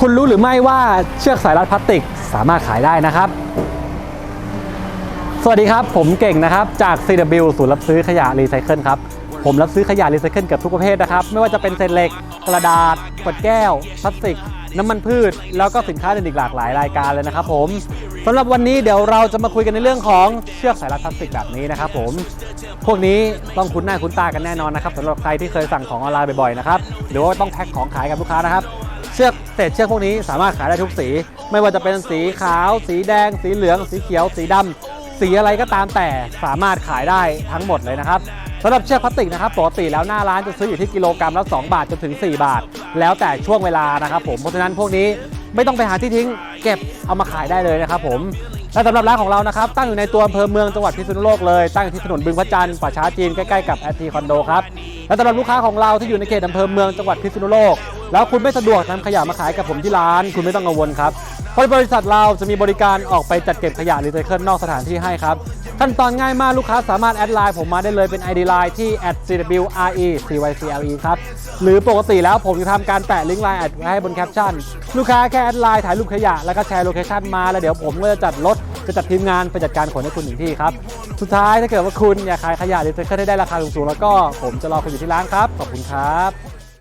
คุณรู้หรือไม่ว่าเชือกสายรัดพลาสติกสามารถขายได้นะครับ สวัสดีครับ ผมเก่งนะครับ จาก CW ศูนย์รับซื้อขยะรีไซเคิลครับ ผมรับซื้อขยะรีไซเคิลเกับทุกประเภทนะครับ ไม่ว่าจะเป็นเศษเหล็ก กระดาษขวดแก้ว พลาสติก น้ำมันพืช แล้วก็สินค้าอื่นอีกหลากหลายรายการเลยนะครับผมสำหรับวันนี้เดี๋ยวเราจะมาคุยกันในเรื่องของเชือกสายรัดพลาสติกแบบนี้นะครับผมพวกนี้ต้องคุ้นหน้าคุ้นตากันแน่นอนนะครับสำหรับใครที่เคยสั่งของออนไลน์บ่อยๆนะครับหรือว่าต้องแพ็คของขายกับลูกค้านะครับ เชือกเศษเชือกพวกนี้สามารถขายได้ทุกสี ไม่ว่าจะเป็นสีขาว สีแดง สีเหลือง สีเขียว สีดำสีอะไรก็ตามแต่สามารถขายได้ทั้งหมดเลยนะครับสำหรับเชือกพลาสติกนะครับปกติแล้วหน้าร้านจะซื้ออยู่ที่กิโลกรัมละ2บาทจนถึง 4 บาท แล้วแต่ช่วงเวลานะครับผมเพราะฉะนั้นพวกนี้ไม่ต้องไปหาที่ทิ้ง เก็บเอามาขายได้เลยนะครับผมและสำหรับร้านของเรานะครับ ตั้งอยู่ในตัวอำเภอเมืองจังหวัดพิษณุโลกเลย ตั้งอยู่ที่ถนนบึงพระจันทร์ป่าช้าจีนใกล้ๆกับแอทีคอนโดครับและสำหรับลูกค้าของเราที่อยู่ในเขตอำเภอเมืองจังหวัดพิษณุโลก แล้วคุณไม่สะดวกนำขยะมาขายกับผมที่ร้าน คุณไม่ต้องกังวลครับเพราะบริษัทเราจะมีบริการออกไปจัดเก็บขยะรีไซเคิลนอกสถานที่ให้ครับ ขั้นตอนง่ายมากลูกค้าสามารถแอดไลน์ผมมาได้เลยเป็น ID Line ที่ @cwre_cycle ครับ หรือปกติแล้วผมจะทำการแปะลิงก์ไลน์แอดไว้ให้บนแคปชั่น ลูกค้าแค่แอดไลน์ถ่ายรูปขยะแล้วก็แชร์โลเคชั่นมาแล้วเดี๋ยวผมก็จะจัดรถจะจัดทีมงานไปจัดการขนให้คุณถึงที่ครับ สุดท้ายถ้าเกิดว่าคุณอยากขายขยะรีไซเคิลให้ได้ราคาสูงๆแล้วก็ผมจะรอคุณอยู่ที่ร้านครับ ขอบคุณครับ